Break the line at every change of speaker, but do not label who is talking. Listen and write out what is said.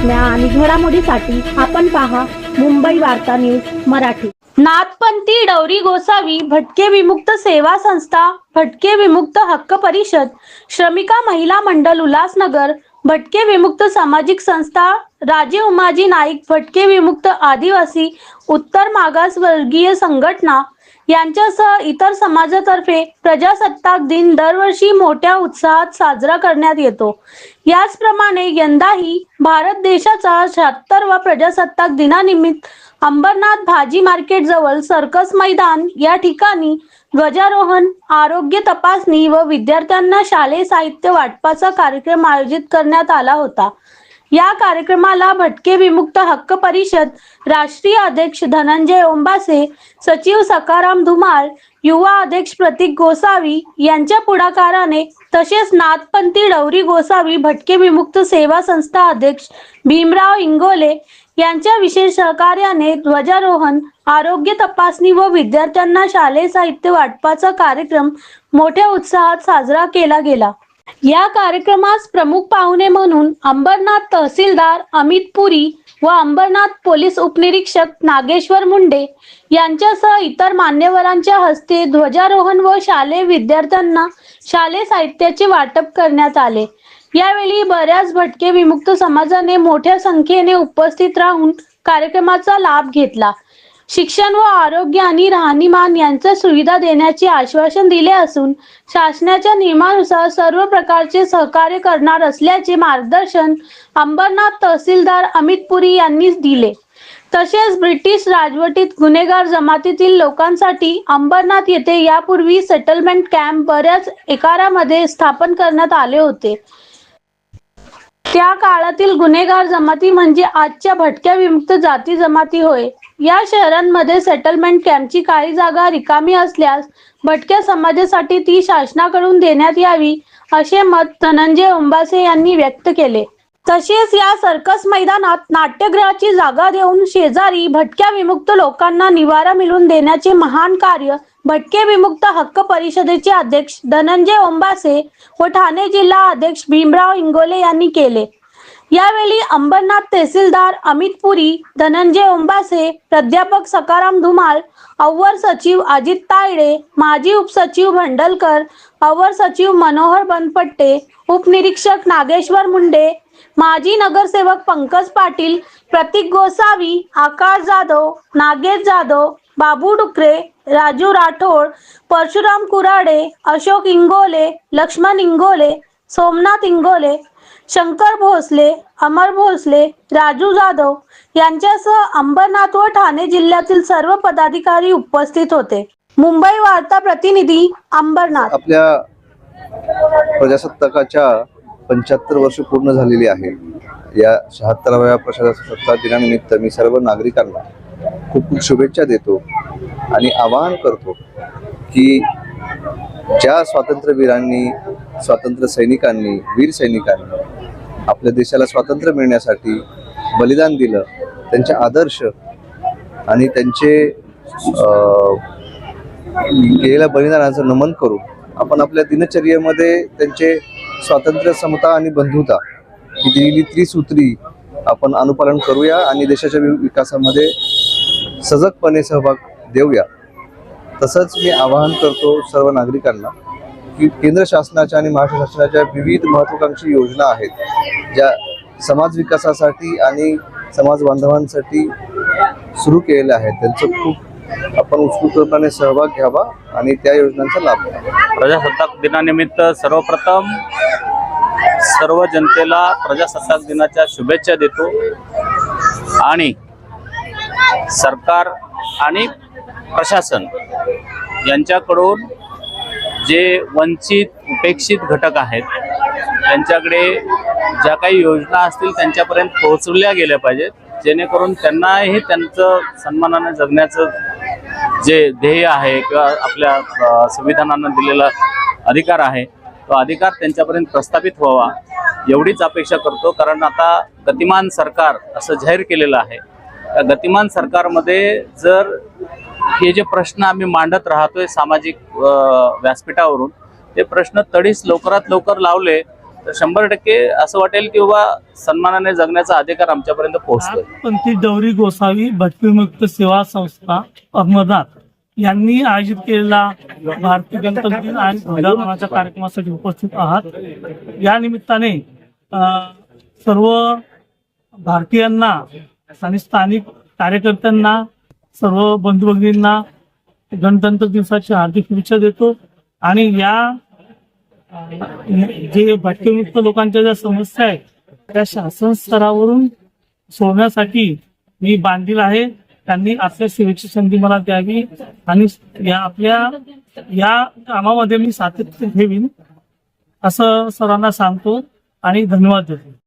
बातम्या आणि घडामोडीसाठी आपण पहा मुंबई वार्ता न्यूज मराठी. नाथपंथी डौरी गोसावी भटके विमुक्त सेवा संस्था भटके विमुक्त हक्क परिषद श्रमिका महिला मंडल उल्हासनगर भटके विमुक्त सामाजिक संस्था राजे उमाजी नाईक भटके विमुक्त आदिवासी उत्तर मागासवर्गीय संघटना यांच्यासह इतर समाजातर्फे प्रजासत्ताक दिन दरवर्षी मोठ्या उत्साहात साजरा करण्यात येतो. याचप्रमाणे यंदाही भारत देशाचा शहात्तरवा प्रजासत्ताक दिनानिमित्त अंबरनाथ भाजी मार्केट जवळ सर्कस मैदान या ठिकाणी ध्वजारोहण आरोग्य तपासणी व विद्यार्थ्यांना शालेय साहित्य वाटपाचा कार्यक्रम आयोजित करण्यात आला होता. या कार्यक्रमाला भटके विमुक्त हक्क परिषद राष्ट्रीय अध्यक्ष धनंजय ओंबासे सचिव सकाराम धुमाळ युवा अध्यक्ष प्रतीक गोसावी यांच्या पुढाकाराने तसेच नाथपंथी डौरी गोसावी भटके विमुक्त सेवा संस्था अध्यक्ष भीमराव इंगोले यांच्या विशेष सहकार्याने ध्वजारोहण आरोग्य तपासणी व विद्यार्थ्यांना शालेय साहित्य वाटपाचा कार्यक्रम मोठ्या उत्साहात साजरा केला गेला. या कार्यक्रमास प्रमुख पाहुणे म्हणून अंबरनाथ तहसीलदार अमित पुरी व अंबरनाथ पोलीस उपनिरीक्षक नागेश्वर मुंडे यांच्यासह इतर मान्यवरांच्या हस्ते ध्वजारोहण व शालेय विद्यार्थ्यांना शालेय साहित्याचे वाटप करण्यात आले. यावेळी बऱ्याच भटके विमुक्त समाजाने मोठ्या संख्येने उपस्थित राहून कार्यक्रमाचा लाभ घेतला. शिक्षण व आरोग्य आणि राहणीमान यांच्या सुविधा देण्याचे आश्वासन दिले असून शासनाच्या नियमानुसार सर्व प्रकारचे सहकार्य करणार असल्याचे मार्गदर्शन अंबरनाथ तहसीलदार अमित पुरी यांनी दिले. तसेच ब्रिटिश राजवटीत गुन्हेगार जमातीतील लोकांसाठी अंबरनाथ येथे यापूर्वी सेटलमेंट कॅम्प बऱ्याच एकारामध्ये स्थापन करण्यात आले होते. त्या काळातील गुन्हेगार जमाती म्हणजे आजच्या भटक्या विमुक्त जाती जमाती होय. या शहरांमध्ये सेटलमेंट कॅम्पची काही जागा रिकामी असल्यास भटक्या समाजासाठी ती शासनाकडून देण्यात यावी असे मत धनंजय उंबासे यांनी व्यक्त केले. तसेच या सर्कस मैदानात नाट्यगृहाची जागा देऊन शेजारी भटक्या विमुक्त लोकांना निवारा मिळवून देण्याचे महान कार्य भटके विमुक्त हक्क परिषदेचे अध्यक्ष धनंजय ओंबासे व ठाणे जिल्हा अध्यक्ष भीमराव इंगोले यांनी केले. यावेळी अंबरनाथ तहसीलदार अमित पुरी धनंजय ओंबासे प्राध्यापक सकाराम धुमाल अव्वर सचिव अजित तायडे माजी उपसचिव भंडलकर अव्वर सचिव मनोहर बनपट्टे उपनिरीक्षक नागेश्वर मुंडे माजी नगरसेवक पंकज पाटील प्रतीक गोसावी आकाश जाधव नागेश जाधव बाबू डुकरे राजू राठोड परशुराम कुराडे अशोक इंगोले लक्ष्मण इंगोले सोमनाथ इंगोले शंकर भोसले अमर भोसले राजू जाधव यांच्यासह अंबरनाथ व ठाणे जिल्ह्यातील सर्व पदाधिकारी उपस्थित होते. मुंबई वार्ता प्रतिनिधी अंबरनाथ.
आपल्या प्रजासत्ताकाच्या पंच्याहत्तर वर्ष पूर्ण झालेली आहे. या शहात्तराव्या प्रजासत्ताक दिनानिमित्त मी सर्व नागरिकांना खूप खूप शुभेच्छा देतो आणि आवाहन करतो की ज्या स्वातंत्र्यवीरांनी स्वातंत्र्य सैनिकांनी वीर सैनिकांनी आपल्या देशाला स्वातंत्र्य मिळण्यासाठी बलिदान दिलं त्यांचे आदर्श आणि त्यांचे केलेल्या बलिदानाचं नमन करू आपण आपल्या दिनचर्येमध्ये त्यांचे स्वातंत्र्य समता आणि बंधुता ही दिलेली त्रिसूत्री आपण अनुपालन करूया आणि देशाच्या वि- विकासामध्ये सजगपणे सहभाग देऊया. तसंच मी आवाहन करतो सर्व नागरिकांना की केंद्र शासनाच्या आणि महाराष्ट्र शासनाच्या विविध महत्वाकांक्षी योजना आहेत ज्या समाज विकासासाठी आणि समाज बांधवांसाठी सुरू केलेल्या आहेत. त्यांचं खूप आपण उत्स्फूर्तपणे सहभाग घ्यावा आणि त्या योजनांचा लाभ घ्यावा.
प्रजासत्ताक दिनानिमित्त सर्वप्रथम सर्व जनतेला प्रजासत्ताक दिनाच्या शुभेच्छा देतो आणि सरकार आणि प्रशासन यांच्याकडून जे वंचित उपेक्षित घटक आहेत त्यांच्याकडे ज्या काही योजना असतील त्यांच्यापर्यंत पोहोचवल्या गेल्या पाहिजेत जेणेकरून त्यांनाही त्यांचं सन्मानाने जगण्याचं जे ध्येय आहे किंवा आपल्या संविधानानं दिलेला अधिकार आहे तो अधिकार त्यांच्यापर्यंत प्रस्थापित व्हावा एवढीच अपेक्षा करतो. कारण आता गतिमान सरकार असं जाहीर केलेलं आहे गतिमान सरकारमध्ये जर हे जे प्रश्न आम्ही मांडत राहतोय सामाजिक व्यासपीठावरून ते प्रश्न तडीस लवकरात लवकर लावले तर शंभर टक्के असं वाटेल की बाबा सन्मानाने जगण्याचा अधिकार आमच्यापर्यंत पोहोचतोय.
पंथी डौरी गोसावी भटकीमुक्त सेवा संस्था अहमदाबाद यांनी आयोजित केलेला भारतीय गणतंत्र दिन आणि ध्वजारोहणाच्या कार्यक्रमासाठी उपस्थित आहात. या निमित्ताने सर्व भारतीयांना आणि स्थानिक कार्यकर्त्यांना सर्व बंधू भगिनींना गणतंत्र दिवसाची हार्दिक शुभेच्छा देतो. आणि या जे भटकेमुक्त लोकांच्या ज्या समस्या आहेत त्या शासन स्तरावरून सोडण्यासाठी मी बांधील आहे. त्यांनी आपल्या सेवेची संधी मला द्यावी. आणि या आपल्या या कामामध्ये मी सातत्य ठेवीन असं सर्वांना सांगतो. आणि धन्यवाद देतो.